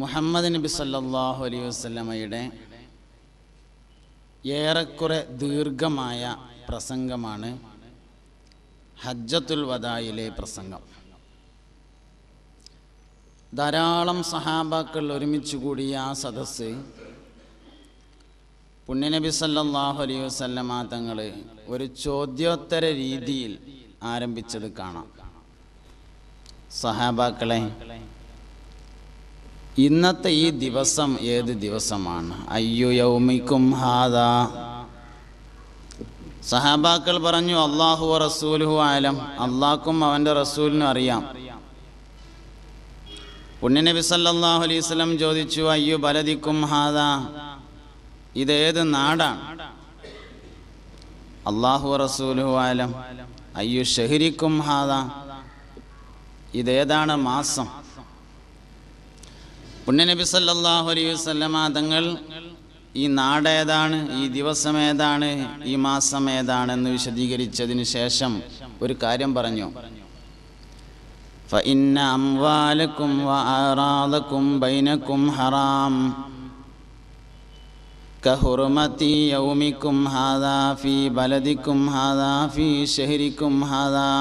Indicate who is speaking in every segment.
Speaker 1: മുഹമ്മദ് നബി സല്ലാഹു അലൈഹി വസ്ലമയുടെ ഏറെക്കുറെ ദീർഘമായ പ്രസംഗമാണ് ഹജ്ജത്തുൽ വദായിലെ പ്രസംഗം. ധാരാളം സഹാബാക്കൾ ഒരുമിച്ച് കൂടിയ ആ സദസ്സ് പുണ്യനബി സല്ലാഹു അലൈഹി വസ്ലമ തങ്ങൾ ഒരു ചോദ്യോത്തര രീതിയിൽ ആരംഭിച്ചത് കാണാം. സഹാബാക്കളെ ഇന്നത്തെ ഈ ദിവസം ഏത് ദിവസമാണ്? അയ്യു യൗമിക്കും ഹാദാ. സഹാബാക്കൾ പറഞ്ഞു അള്ളാഹു റസൂലുഹു ആലം അള്ളാഹ്ക്കും അവന്റെ റസൂലിനും അറിയാം. പുണ്യനബി സല്ലാഹു അലൈഹി ചോദിച്ചു അയ്യു ബലദിക്കും ഹാദാ. ഇതേത് നാടാണ്? അള്ളാഹു റസൂലുഹു ആലം അയ്യു ഷഹരിക്കും ഹാദാ. ഇതേതാണ് മാസം? പുണ്യനബി സല്ലല്ലാഹു അലൈഹി വസല്ലമ തങ്ങൾ ഈ നാടേതാണ് ഈ ദിവസം ഏതാണ് ഈ മാസം ഏതാണെന്ന് വിശദീകരിച്ചതിന് ശേഷം ഒരു കാര്യം പറഞ്ഞു فإن أموالكم وأعراضكم بينكم حرام كحرمة يومكم هذا في بلدكم هذا في شهركم هذا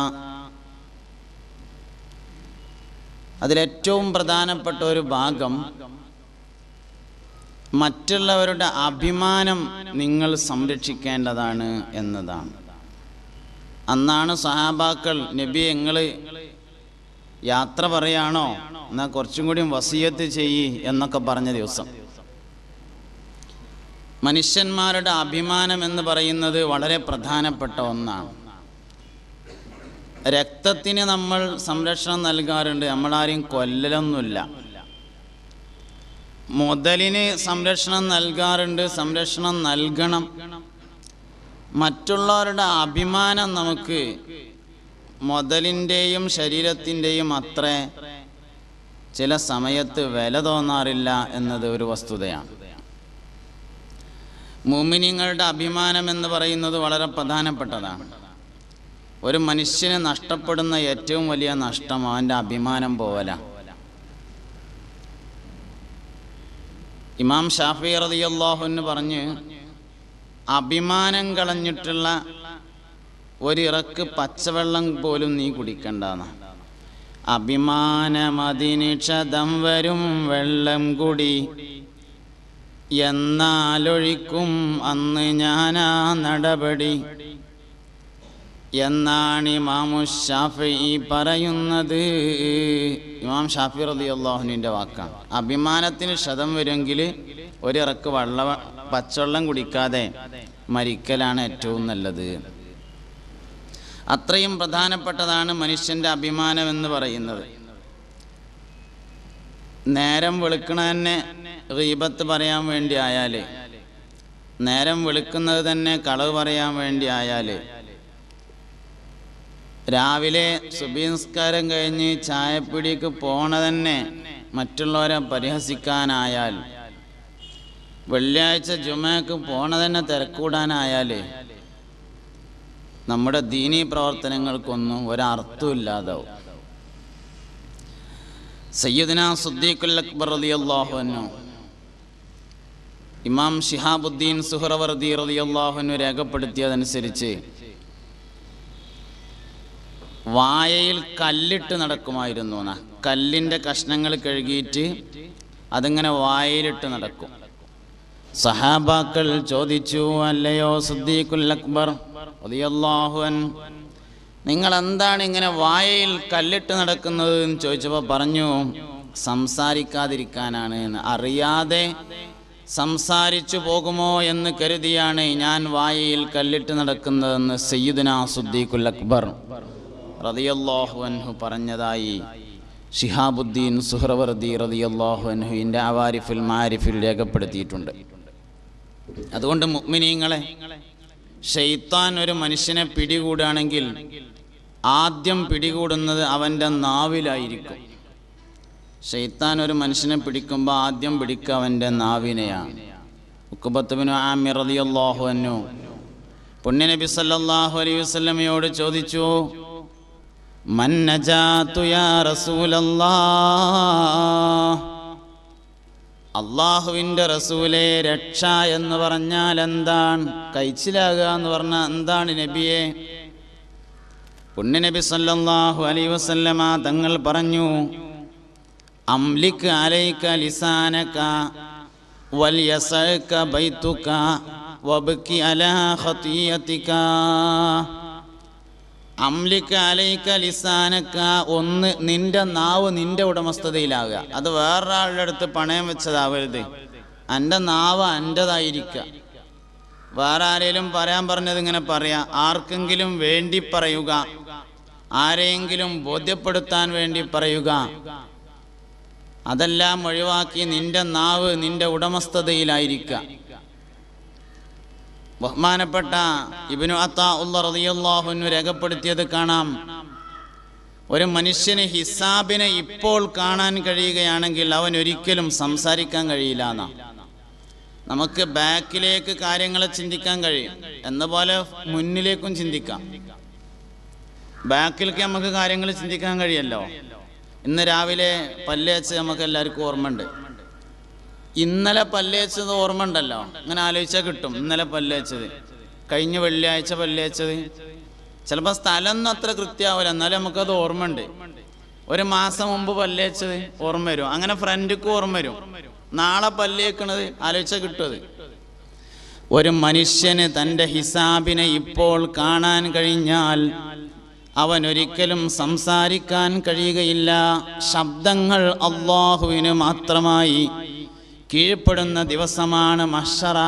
Speaker 1: അതിലേറ്റവും പ്രധാനപ്പെട്ട ഒരു ഭാഗം മറ്റുള്ളവരുടെ അഭിമാനം നിങ്ങൾ സംരക്ഷിക്കേണ്ടതാണ് എന്നതാണ്. അന്നാണ് സഹാബാക്കൾ നബി നിങ്ങൾ യാത്ര പറയാണോ? എന്നാൽ കുറച്ചും കൂടി വസീയത്ത് ചെയ്യ് എന്നൊക്കെ പറഞ്ഞ ദിവസം. മനുഷ്യന്മാരുടെ അഭിമാനം എന്ന് പറയുന്നത് വളരെ പ്രധാനപ്പെട്ട ഒന്നാണ്. രക്തത്തിന് നമ്മൾ സംരക്ഷണം നൽകാറുണ്ട്. നമ്മളാരെയും കൊല്ലലൊന്നുമില്ല. മുതലിന് സംരക്ഷണം നൽകാറുണ്ട്. സംരക്ഷണം നൽകണം. മറ്റുള്ളവരുടെ അഭിമാനം നമുക്ക് മുതലിന്റെയും ശരീരത്തിന്റെയും അത്ര ചില സമയത്ത് വില തോന്നാറില്ല എന്നത് ഒരു വസ്തുതയാണ്. മുമിനിങ്ങളുടെ അഭിമാനം എന്ന് പറയുന്നത് വളരെ പ്രധാനപ്പെട്ടതാണ്. ഒരു മനുഷ്യന് നഷ്ടപ്പെടുന്ന ഏറ്റവും വലിയ നഷ്ടം അവന്റെ അഭിമാനം പോവല. ഇമാം ഷാഫി റളിയല്ലാഹുവിന് പറഞ്ഞ് അഭിമാനം കളഞ്ഞിട്ടുള്ള ഒരിറക്ക് പച്ചവെള്ളം പോലും നീ കുടിക്കണ്ടെന്ന്. അഭിമാനമതിന് ക്ഷതം വരും വെള്ളം കുടി. എന്നാലൊഴിക്കും അന്ന് ഞാനാ നടപടി. എന്നാണ് ഇമാമു ഷാഫി പറയുന്നത്. ഇമാം ഷാഫി റതി അള്ളാഹുനുവിന്റെ വാക്കാണ്. അഭിമാനത്തിന് ക്ഷതം വരുമെങ്കിൽ ഒരിറക്ക് വെള്ള പച്ചവെള്ളം കുടിക്കാതെ മരിക്കലാണ് ഏറ്റവും നല്ലത്. അത്രയും പ്രധാനപ്പെട്ടതാണ് മനുഷ്യന്റെ അഭിമാനം എന്ന് പറയുന്നത്. നേരം വെളുക്കണ തന്നെ റീബത്ത് പറയാൻ വേണ്ടി ആയാൽ നേരം വെളുക്കുന്നത് തന്നെ കളവ് പറയാൻ വേണ്ടി ആയാൽ രാവിലെ സുബീംസ്കാരം കഴിഞ്ഞ് ചായപ്പിടിക്ക് പോണതന്നെ മറ്റുള്ളവരെ പരിഹസിക്കാനായാൽ വെള്ളിയാഴ്ച ജുമയ്ക്ക് പോണതന്നെ തിരക്കൂടാനായാൽ നമ്മുടെ ദീനീ പ്രവർത്തനങ്ങൾക്കൊന്നും ഒരർത്ഥമില്ലാതാവും സയ്യദിന സുദ്ദീഖുൽ അക്ബർ റളിയല്ലാഹു അൻഹു ഇമാം ഷിഹാബുദ്ദീൻ സുഹറവർദി റളിയല്ലാഹു അൻഹു രേഖപ്പെടുത്തിയതനുസരിച്ച് വായയിൽ കല്ലിട്ട് നടക്കുമായിരുന്നു എന്നാ കല്ലിന്റെ കഷ്ണങ്ങൾ കഴുകിയിട്ട് അതിങ്ങനെ വായയിലിട്ട് നടക്കും. സഹാബാക്കൾ ചോദിച്ചു അല്ലയോ സുദ്ദീഖുൽ അക്ബർ അൻ നിങ്ങൾ എന്താണ് ഇങ്ങനെ വായയിൽ കല്ലിട്ട് നടക്കുന്നത് എന്ന് ചോദിച്ചപ്പോൾ പറഞ്ഞു സംസാരിക്കാതിരിക്കാനാണ്. അറിയാതെ സംസാരിച്ചു പോകുമോ എന്ന് കരുതിയാണ് ഞാൻ വായയിൽ കല്ലിട്ട് നടക്കുന്നതെന്ന് സയ്യിദുന സുദ്ദീഖുൽ അക്ബർ റളിയല്ലാഹു അൻഹു പറഞ്ഞതായി. ഷിഹാബുദ്ദീൻ സുഹ്റവർദി റളിയല്ലാഹു അൻഹുവിന്റെ അവാരിഫുൽ മാരിഫിൽ രേഖപ്പെടുത്തിയിട്ടുണ്ട്. അതുകൊണ്ട് മുഅ്മിനീങ്ങളെ ഷെയ്ത്താൻ ഒരു മനുഷ്യനെ പിടികൂടുകയാണെങ്കിൽ ആദ്യം പിടികൂടുന്നത് അവന്റെ നാവിലായിരിക്കും. ഷെയ്ത്താൻ ഒരു മനുഷ്യനെ പിടിക്കുമ്പോൾ ആദ്യം പിടിക്കുക അവന്റെ നാവിനെയാണ്. ഉക്കുബത്തുബിനു ആമിർ റളിയല്ലാഹു അൻഹു പുണ്യനബി സല്ലല്ലാഹു അലൈഹി വസല്ലമയോട് ചോദിച്ചു മൻ നജാതു യാ റസൂലല്ലാഹ്. അള്ളാഹുവിന്റെ റസൂലെ രക്ഷ എന്ന് പറഞ്ഞാൽ എന്താണ്? കഴിച്ചിലാകുക എന്ന് പറഞ്ഞാൽ എന്താണ് നബിയെ? പുണ്യനബി സല്ലാഹു അലൈ വസല്ലമ തങ്ങൾ പറഞ്ഞു അംലിക് അലൈക ലിസാനക വൽയസക ബൈതുക വബ്കി അലാ ഖതിയതിക അംലിക്ക അലൈക്ക ലിസാനക്ക ഒന്ന് നിന്റെ നാവ് നിന്റെ ഉടമസ്ഥതയിലാവുക അത് വേറൊരാളുടെ അടുത്ത് പണയം വെച്ചതാവരുത്. എന്റെ നാവ് എന്റെതായിരിക്കുക വേറെ ആരെങ്കിലും പറയാൻ പറഞ്ഞത് ഇങ്ങനെ പറയാ. ആർക്കെങ്കിലും വേണ്ടി പറയുക. ആരെയെങ്കിലും ബോധ്യപ്പെടുത്താൻ വേണ്ടി പറയുക. അതെല്ലാം ഒഴിവാക്കി നിന്റെ നാവ് നിന്റെ ഉടമസ്ഥതയിലായിരിക്കുക. ബഹുമാനപ്പെട്ട ഇബിനു അത്ത ഉള്ള റളിയല്ലാഹുവിനു രേഖപ്പെടുത്തിയത് കാണാം. ഒരു മനുഷ്യന് ഹിസാബിനെ ഇപ്പോൾ കാണാൻ കഴിയുകയാണെങ്കിൽ അവൻ ഒരിക്കലും സംസാരിക്കാൻ കഴിയില്ല എന്നാ. നമുക്ക് ബാക്കിലേക്ക് കാര്യങ്ങളെ ചിന്തിക്കാൻ കഴിയും. എന്ന പോലെ മുന്നിലേക്കും ചിന്തിക്കാം. ബാക്കിലേക്ക് നമുക്ക് കാര്യങ്ങൾ ചിന്തിക്കാൻ കഴിയല്ലോ. ഇന്ന് രാവിലെ പല്ലേച്ച് നമുക്ക് എല്ലാവർക്കും ഓർമ്മയുണ്ട്. ഇന്നലെ പല്ലേച്ചത് ഓർമ്മ ഉണ്ടല്ലോ അങ്ങനെ ആലോചിച്ചാൽ കിട്ടും. ഇന്നലെ പല്ലേച്ചത്. കഴിഞ്ഞ വെള്ളിയാഴ്ച പല്ലേച്ചത്. ചിലപ്പോൾ സ്ഥലം ഒന്നും അത്ര കൃത്യമാവില്ല. എന്നാലും നമുക്കത് ഓർമ്മ ഉണ്ട് ഒരു മാസം മുമ്പ് പല്ലേച്ചത് ഓർമ്മ വരും. അങ്ങനെ ഫ്രണ്ട്ക്ക് ഓർമ്മ വരും. നാളെ പല്ലേക്കണത് ആലോചിച്ചാൽ കിട്ടും ഒരു മനുഷ്യന് തന്റെ ഹിസാബിനെ ഇപ്പോൾ കാണാൻ കഴിഞ്ഞാൽ അവൻ ഒരിക്കലും സംസാരിക്കാൻ കഴിയുകയില്ല. ശബ്ദങ്ങൾ അള്ളാഹുവിന് മാത്രമായി കീഴ്പ്പെടുന്ന ദിവസമാണ് മഷറ.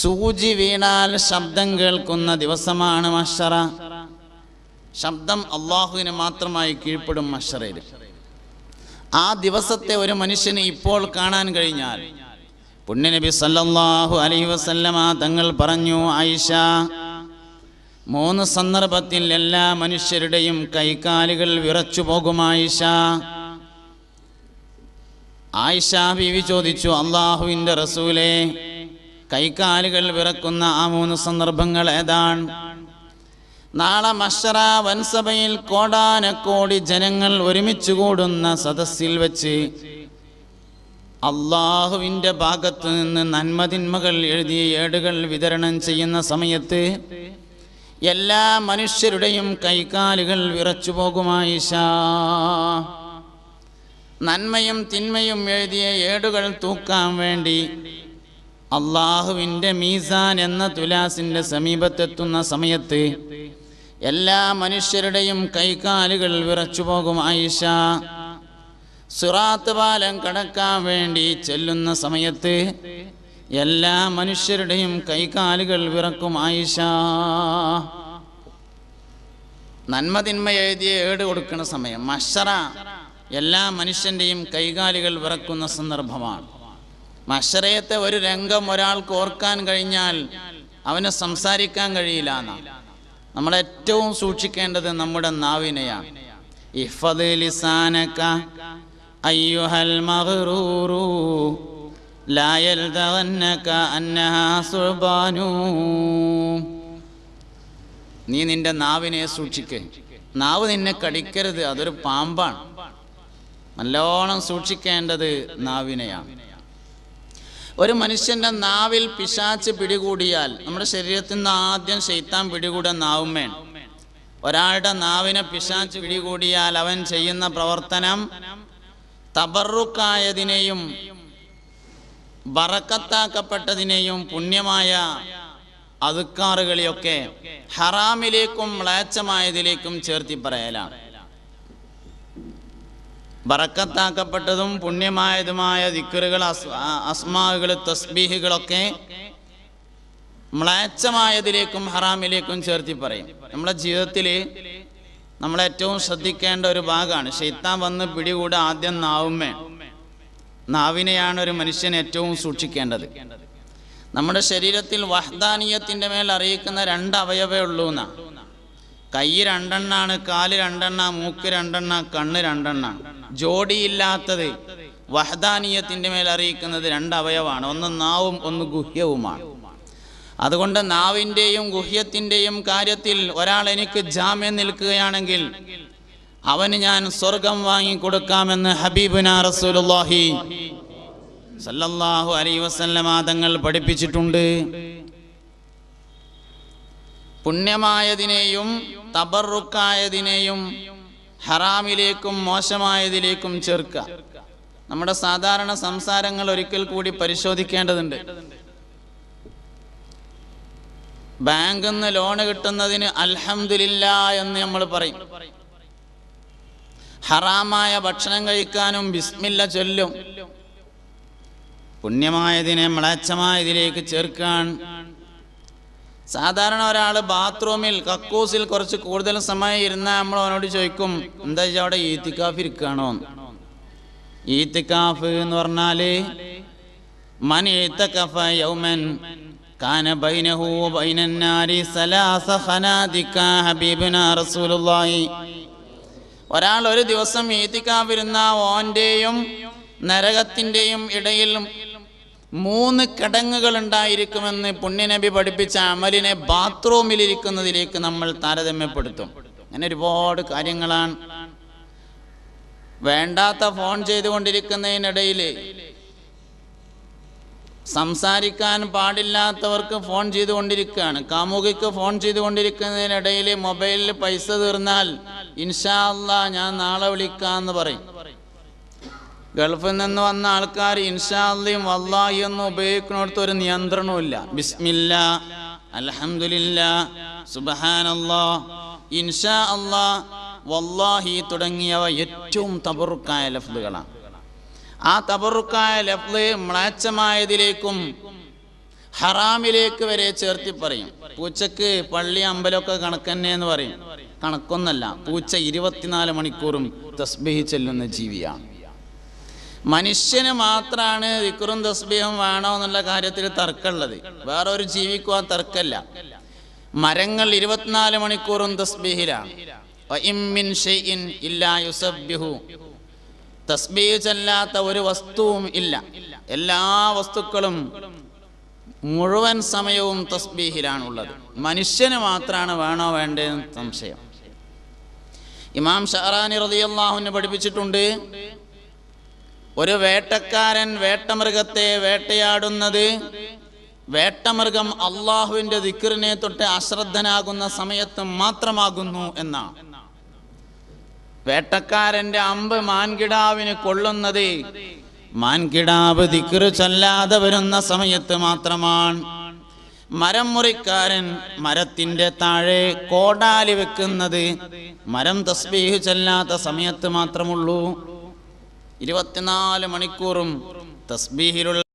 Speaker 1: സൂചി വീണാൽ ശബ്ദം കേൾക്കുന്ന ദിവസമാണ് മഷറ. ശബ്ദം അള്ളാഹുവിന് മാത്രമായി കീഴ്പ്പെടും മഷറയിൽ. ആ ദിവസത്തെ ഒരു മനുഷ്യന് ഇപ്പോൾ കാണാൻ കഴിഞ്ഞാൽ പുണ്യനബി സല്ലല്ലാഹു അലൈഹി വസല്ലമ തങ്ങൾ പറഞ്ഞു ആയിഷ മൂന്ന് സന്ദർഭത്തിൽ എല്ലാ മനുഷ്യരുടെയും കൈകാലുകൾ വിറച്ചു പോകും ആയിഷ. ആയിഷ ബീവി ചോദിച്ചു അള്ളാഹുവിന്റെ റസൂലെ കൈകാലുകൾ വിറക്കുന്ന ആ മൂന്ന് സന്ദർഭങ്ങൾ ഏതാണ്? നാളെ മഷറ വൻസഭയിൽ കോടാനക്കോടി ജനങ്ങൾ ഒരുമിച്ച് കൂടുന്ന സദസ്സിൽ വെച്ച് അള്ളാഹുവിന്റെ ഭാഗത്ത് നിന്ന് നന്മതിന്മകൾ എഴുതിയ ഏടുകൾ വിതരണം ചെയ്യുന്ന സമയത്ത് എല്ലാ മനുഷ്യരുടെയും കൈകാലുകൾ വിറച്ചു പോകുമായിഷാ നന്മയും തിന്മയും എഴുതിയ ഏടുകൾ തൂക്കാൻ വേണ്ടി അള്ളാഹുവിന്റെ മീസാൻ എന്ന തുലാസിന്റെ സമീപത്തെത്തുന്ന സമയത്ത് എല്ലാ മനുഷ്യരുടെയും കൈകാലുകൾ വിറച്ചു പോകും ആയിഷ. സുറാത്ത് പാലം കടക്കാൻ വേണ്ടി ചെല്ലുന്ന സമയത്ത് എല്ലാ മനുഷ്യരുടെയും കൈകാലുകൾ വിറക്കും ആയിഷ. നന്മതിന്മ എഴുതിയ ഏട് കൊടുക്കുന്ന സമയം. മഷറ. എല്ലാ മനുഷ്യന്റെയും കൈകാലുകൾ വിറക്കുന്ന സന്ദർഭമാണ്. മഷറയത്തെ ഒരു രംഗം ഒരാൾക്ക് ഓർക്കാൻ കഴിഞ്ഞാൽ അവന് സംസാരിക്കാൻ കഴിയില്ല എന്നാണ് നമ്മൾ ഏറ്റവും സൂക്ഷിക്കേണ്ടത് നമ്മുടെ നാവിനെയാണ്. ലിസാനക അയ്യുഹൽ മഗ്റൂറു നീ നിന്റെ നാവിനെ സൂക്ഷിക്കേ. നാവ് നിന്നെ കടിക്കരുത് അതൊരു പാമ്പാണ്. നല്ലോണം സൂക്ഷിക്കേണ്ടത് നാവിനെയാണ്. ഒരു മനുഷ്യന്റെ നാവിൽ പിശാച്ച് പിടികൂടിയാൽ നമ്മുടെ ശരീരത്തിൽ നിന്ന് ആദ്യം ശൈത്താൻ പിടികൂടാൻ നാവും വേണം. ഒരാളുടെ നാവിനെ പിശാച്ച് പിടികൂടിയാൽ അവൻ ചെയ്യുന്ന പ്രവർത്തനം തബറുക്കായതിനെയും ബറക്കത്താക്കപ്പെട്ടതിനെയും പുണ്യമായ അതുക്കാറുകളെയൊക്കെ ഹറാമിലേക്കും മ്ലേച്ഛമായതിലേക്കും ചേർത്തി പറയലാണ്. ബറക്കത്താക്കപ്പെട്ടതും പുണ്യമായതുമായ ദിക്കറുകൾ അസ് അസ്മാകൾ തസ്ബീഹുകളൊക്കെ മ്ലേച്ഛമായതിലേക്കും ഹറാമിലേക്കും ചേർത്തി പറയും. നമ്മുടെ ജീവിതത്തിൽ നമ്മൾ ഏറ്റവും ശ്രദ്ധിക്കേണ്ട ഒരു ഭാഗമാണ് ശൈത്താൻ വന്ന് പിടികൂടെ ആദ്യം നാവുമേ നാവിനെയാണ് ഒരു മനുഷ്യൻ ഏറ്റവും സൂക്ഷിക്കേണ്ടത്. നമ്മുടെ ശരീരത്തിൽ വഹ്ദാനീയത്തിന്റെ മേൽ അറിയിക്കുന്ന രണ്ട് അവയവേ ഉള്ളൂ എന്നാണ് കൈ രണ്ടെണ്ണാണ് കാൽ രണ്ടെണ്ണ മൂക്ക് രണ്ടെണ്ണ കണ്ണ് രണ്ടെണ്ണ. ജോഡിയില്ലാത്തത് വഹദാനീയത്തിന്റെ മേൽ അറിയിക്കുന്നത് രണ്ട് അവയവാണ് ഒന്ന് നാവും ഒന്ന് ഗുഹ്യവുമാണ്. അതുകൊണ്ട് നാവിന്റെയും ഗുഹ്യത്തിന്റെയും കാര്യത്തിൽ ഒരാൾ എനിക്ക് ജാമ്യം നിൽക്കുകയാണെങ്കിൽ അവന് ഞാൻ സ്വർഗം വാങ്ങിക്കൊടുക്കാമെന്ന് ഹബീബുന റസൂലുള്ളാഹി സല്ലല്ലാഹു അലൈ വസല്ലമ തങ്ങൾ പഠിപ്പിച്ചിട്ടുണ്ട്. പുണ്യമായതിനെയും തബറുക്കായതിനെയും ഹറാമിലേക്കും മോശമായതിലേക്കും ചേർക്കുക നമ്മുടെ സാധാരണ സംസാരങ്ങൾ ഒരിക്കൽ കൂടി പരിശോധിക്കേണ്ടതുണ്ട്. ബാങ്കിൽ നിന്ന് ലോണ് കിട്ടുന്നതിന് അൽഹംദുലില്ല എന്ന് നമ്മൾ പറയും. ഹറാമായ ഭക്ഷണം കഴിക്കാനും ബിസ്മില്ല ചൊല്ലും. പുണ്യമായതിനെ മ്ലേച്ഛമായതിലേക്ക് ചേർക്കാൻ സാധാരണ ഒരാൾ ബാത്റൂമിൽ കക്കൂസിൽ കുറച്ച് കൂടുതൽ സമയം ഇരുന്നാൽ നമ്മൾ അവനോട് ചോദിക്കും എന്താ വെച്ചാൽ അവിടെ ഈത്തിക്കാഫ് ഇരിക്കുകയാണോ ഈത്തിക്കാഫ് എന്ന് ഈത്തക്കഫ യൗമൻ കാന ബൈനഹു സലാസ റസൂലുള്ളാഹി. ഒരാൾ ഒരു ദിവസം ഈത്തിക്കാവിരുന്ന ഓന്റെയും നരകത്തിന്റെയും ഇടയിൽ മൂന്ന് കിടങ്ങുകൾ ഉണ്ടായിരിക്കുമെന്ന് പുണ്യനബി പഠിപ്പിച്ച അമലിനെ ബാത്റൂമിലിരിക്കുന്നതിലേക്ക് നമ്മൾ താരതമ്യപ്പെടുത്തും. അങ്ങനെ ഒരുപാട് കാര്യങ്ങളാണ്. വേണ്ടാത്ത ഫോൺ ചെയ്തുകൊണ്ടിരിക്കുന്നതിനിടയിൽ സംസാരിക്കാൻ പാടില്ലാത്തവർക്ക് ഫോൺ ചെയ്തുകൊണ്ടിരിക്കുകയാണ്. കാമുകിക്ക് ഫോൺ ചെയ്തുകൊണ്ടിരിക്കുന്നതിനിടയിൽ മൊബൈലിൽ പൈസ തീർന്നാൽ ഇൻഷാല്ല ഞാൻ നാളെ വിളിക്കാന്ന് പറയും. ഗൾഫിൽ നിന്ന് വന്ന ആൾക്കാർ ഇൻഷാല്ലയും വല്ലാഹി എന്ന് ഉപയോഗിക്കുന്നിടത്ത് ഒരു നിയന്ത്രണവുമില്ല. ബിസ്മില്ല അലഹമില്ല സുബഹാനല്ലോ ഇൻഷാ അല്ലാ വല്ലാഹി തുടങ്ങിയവ ഏറ്റവും തബറുക്കായ ലഫ്ലുകളാണ് ആ തബറുക്കായ ലഫ്ല് മ്ലാച്ചമായതിലേക്കും ഹറാമിലേക്ക് വരെ ചേർത്തി പറയും. പൂച്ചക്ക് പള്ളി അമ്പലമൊക്കെ കണക്കന്നെ എന്ന് പറയും. കണക്കൊന്നല്ല പൂച്ച ഇരുപത്തിനാല് മണിക്കൂറും തസ്ബിഹി ചെല്ലുന്ന ജീവിയാണ്. മനുഷ്യന് മാത്രമാണ് വിക്രും തസ്ബീഹം വേണോ എന്നുള്ള കാര്യത്തിൽ തർക്കമുള്ളത്. വേറെ ഒരു ജീവിക്കും ആ തർക്കമല്ല മരങ്ങൾ ഇരുപത്തിനാല് മണിക്കൂറും തസ്ബീഹിലാണ്. തസ്ബീഹ് ചെല്ലാത്ത ഒരു വസ്തുവും ഇല്ല. എല്ലാ വസ്തുക്കളും മുഴുവൻ സമയവും തസ്ബീഹിലാണുള്ളത്. മനുഷ്യന് മാത്രമാണ് വേണോ വേണ്ടതെന്ന് സംശയം. ഇമാം ഷഹറാനി റതിയാഹുവിനെ പഠിപ്പിച്ചിട്ടുണ്ട് ഒരു വേട്ടക്കാരൻ വേട്ടമൃഗത്തെ വേട്ടയാടുന്നത് വേട്ടമൃഗം അള്ളാഹുവിന്റെ ദിക്റിനെ തൊട്ട് അശ്രദ്ധനാകുന്ന സമയത്ത് മാത്രമാകുന്നു എന്നാണ്. വേട്ടക്കാരന്റെ അമ്പ് മാൻകിടാവിന് കൊള്ളുന്നത് മാൻകിടാവ് ദിക്റ് ചൊല്ലാതെ വരുന്ന സമയത്ത് മാത്രമാണ്. മരം മുറിക്കാരൻ മരത്തിന്റെ താഴെ കോടാലി വെക്കുന്നത് മരം തസ്ബീഹ് ചെല്ലാത്ത സമയത്ത് മാത്രമുള്ളൂ. ഇരുപത്തിനാല് മണിക്കൂറും തസ്ബീഹിലുള്ള